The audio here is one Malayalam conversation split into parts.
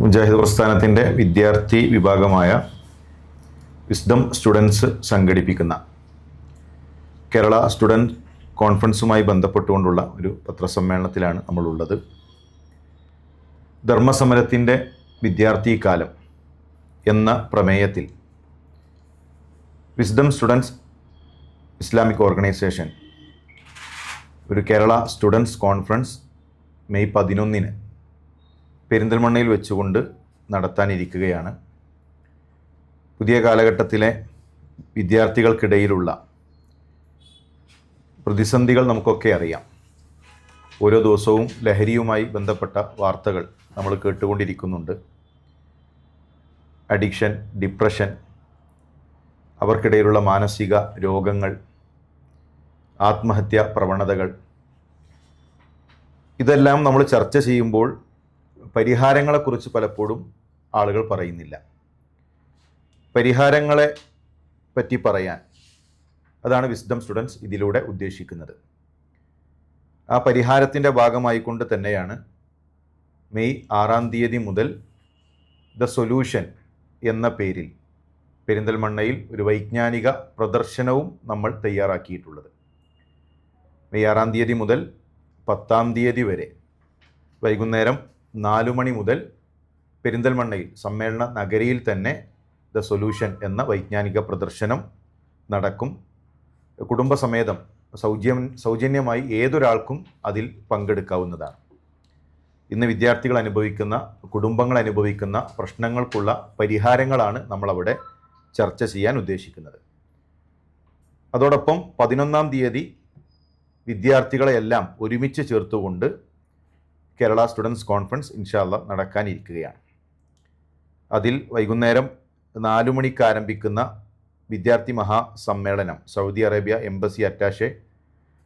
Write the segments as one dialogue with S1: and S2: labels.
S1: മുജാഹിദ് പ്രസ്ഥാനത്തിന്റെ വിദ്യാർത്ഥി വിഭാഗമായ വിസ്ഡം സ്റ്റുഡൻസ് സംഘടിപ്പിക്കുന്ന കേരള സ്റ്റുഡന്റ് കോൺഫറൻസുമായി ബന്ധപ്പെട്ടുകൊണ്ടുള്ള ഒരു പത്രസമ്മേളനത്തിലാണ് നമ്മളുള്ളത്. ധർമ്മസമരത്തിന്റെ വിദ്യാർത്ഥി കാലം എന്ന പ്രമേയത്തിൽ വിസ്ഡം സ്റ്റുഡൻസ് ഇസ്ലാമിക് ഓർഗനൈസേഷൻ ഒരു കേരള സ്റ്റുഡൻസ് കോൺഫറൻസ് മെയ് പതിനൊന്നിന് പെരിന്തൽമണ്ണയിൽ വെച്ചുകൊണ്ട് നടത്താനിരിക്കുകയാണ്. പുതിയ കാലഘട്ടത്തിലെ വിദ്യാർത്ഥികൾക്കിടയിലുള്ള പ്രതിസന്ധികൾ നമുക്കൊക്കെ അറിയാം. ഓരോ ദിവസവും ലഹരിയുമായി ബന്ധപ്പെട്ട വാർത്തകൾ നമ്മൾ കേട്ടുകൊണ്ടിരിക്കുന്നുണ്ട്. അഡിക്ഷൻ ഡിപ്രഷൻ അവർക്കിടയിലുള്ള മാനസിക രോഗങ്ങൾ ആത്മഹത്യാ പ്രവണതകൾ. ഇതെല്ലാം നമ്മൾ ചർച്ച ചെയ്യുമ്പോൾ പരിഹാരങ്ങളെക്കുറിച്ച് പലപ്പോഴും ആളുകൾ പറയുന്നില്ല. പരിഹാരങ്ങളെ പറ്റി പറയാൻ അതാണ് വിസ്ഡം സ്റ്റുഡൻസ് ഇതിലൂടെ ഉദ്ദേശിക്കുന്നത്. ആ പരിഹാരത്തിന്റെ ഭാഗമായിക്കൊണ്ട് തന്നെയാണ് മെയ് ആറാം തീയതി മുതൽ ദ സൊല്യൂഷൻ എന്ന പേരിൽ പെരിന്തൽമണ്ണയിൽ ഒരു വൈജ്ഞാനിക പ്രദർശനവും നമ്മൾ തയ്യാറാക്കിയിട്ടുള്ളത്. മെയ് ആറാം തീയതി മുതൽ പത്താം തീയതി വരെ വൈകുന്നേരം നാലു മണി മുതൽ പെരിന്തൽമണ്ണയിൽ സമ്മേളന നഗരിയിൽ തന്നെ ദ സൊല്യൂഷൻ എന്ന വൈജ്ഞാനിക പ്രദർശനം നടക്കും. കുടുംബസമേതം സൗജന്യ സൗജന്യമായി ഏതൊരാൾക്കും അതിൽ പങ്കെടുക്കാവുന്നതാണ്. ഇന്ന് വിദ്യാർത്ഥികൾ അനുഭവിക്കുന്ന കുടുംബങ്ങൾ അനുഭവിക്കുന്ന പ്രശ്നങ്ങൾക്കുള്ള പരിഹാരങ്ങളാണ് നമ്മളവിടെ ചർച്ച ചെയ്യാൻ ഉദ്ദേശിക്കുന്നത്. അതോടൊപ്പം പതിനൊന്നാം തീയതി വിദ്യാർത്ഥികളെയെല്ലാം ഒരുമിച്ച് ചേർത്തുകൊണ്ട് കേരള സ്റ്റുഡൻസ് കോൺഫറൻസ് ഇൻഷാല്ല നടക്കാനിരിക്കുകയാണ്. അതിൽ വൈകുന്നേരം നാലു മണിക്ക് ആരംഭിക്കുന്ന വിദ്യാർത്ഥി മഹാസമ്മേളനം Saudi Arabia embassy attache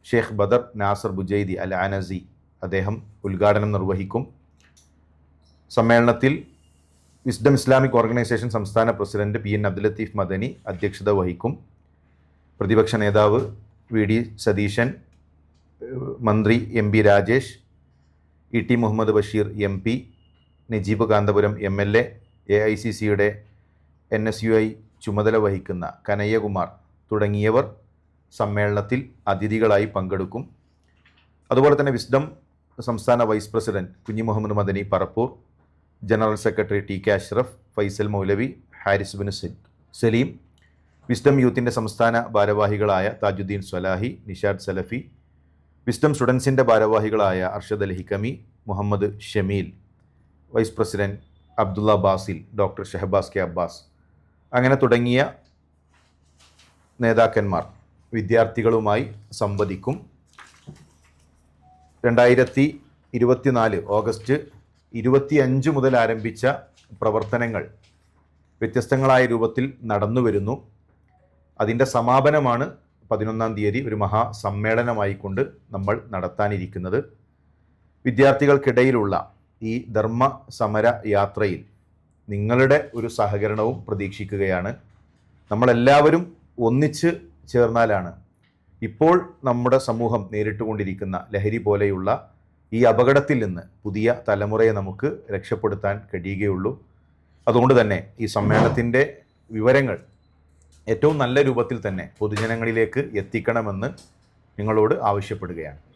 S1: Sheikh Badar Nasser Bujaidi Al Anazi അദ്ദേഹം ഉദ്ഘാടനം നിർവഹിക്കും. സമ്മേളനത്തിൽ വിസ്ഡം ഇസ്ലാമിക് ഓർഗനൈസേഷൻ സംസ്ഥാന president P N Abdul Latheef Madani അധ്യക്ഷത വഹിക്കും. പ്രതിപക്ഷ നേതാവ് വി ഡി സതീശൻ മന്ത്രി M P Rajesh E T Muhammad Basheer M P Najeeb Kanthapuram M L A A I C സിയുടെ എൻ എസ് യു ഐ ചുമതല വഹിക്കുന്ന കനയ്യകുമാർ തുടങ്ങിയവർ സമ്മേളനത്തിൽ അതിഥികളായി പങ്കെടുക്കും. അതുപോലെ തന്നെ വിസ്ഡം സംസ്ഥാന vice president Kunhi Muhammad Madani Parappur general secretary T K Ashraf Faisal Moulavi Haris bin Saleem Wisdom യൂത്തിന്റെ സംസ്ഥാന ഭാരവാഹികളായ താജുദ്ദീൻ സ്വലാഹി നിഷാദ് സലഫി വിസ്ഡം സ്റ്റുഡൻസിന്റെ ഭാരവാഹികളായ Arshad Al Hikami Muhammad Shameel vice president Abdulla Basil doctor Shahabaz K Abbas അങ്ങനെ തുടങ്ങിയ നേതാക്കന്മാർ വിദ്യാർത്ഥികളുമായി സംവദിക്കും. രണ്ടായിരത്തി ഇരുപത്തിനാല് ഓഗസ്റ്റ് ഇരുപത്തിയഞ്ച് മുതൽ ആരംഭിച്ച പ്രവർത്തനങ്ങൾ വ്യത്യസ്തങ്ങളായ രൂപത്തിൽ നടന്നു വരുന്നു അതിന്റെ സമാപനമാണ് പതിനൊന്നാം തീയതി ഒരു മഹാസമ്മേളനമായിക്കൊണ്ട് നമ്മൾ നടത്താനിരിക്കുന്നത്. വിദ്യാർത്ഥികൾക്കിടയിലുള്ള ഈ ധർമ്മ സമര യാത്രയിൽ നിങ്ങളുടെ ഒരു സഹകരണവും പ്രതീക്ഷിക്കുകയാണ്. നമ്മളെല്ലാവരും ഒന്നിച്ച് ചേർന്നാലാണ് ഇപ്പോൾ നമ്മുടെ സമൂഹം നേരിട്ടുകൊണ്ടിരിക്കുന്ന ലഹരി പോലെയുള്ള ഈ അപകടത്തിൽ നിന്ന് പുതിയ തലമുറയെ നമുക്ക് രക്ഷപ്പെടുത്താൻ കഴിയുകയുള്ളൂ. അതുകൊണ്ട് തന്നെ ഈ സമ്മേളനത്തിന്റെ വിവരങ്ങൾ ഏറ്റവും നല്ല രൂപത്തിൽ തന്നെ പൊതുജനങ്ങളിലേക്ക് എത്തിക്കണമെന്ന് നിങ്ങളോട് ആവശ്യപ്പെടുകയാണ്.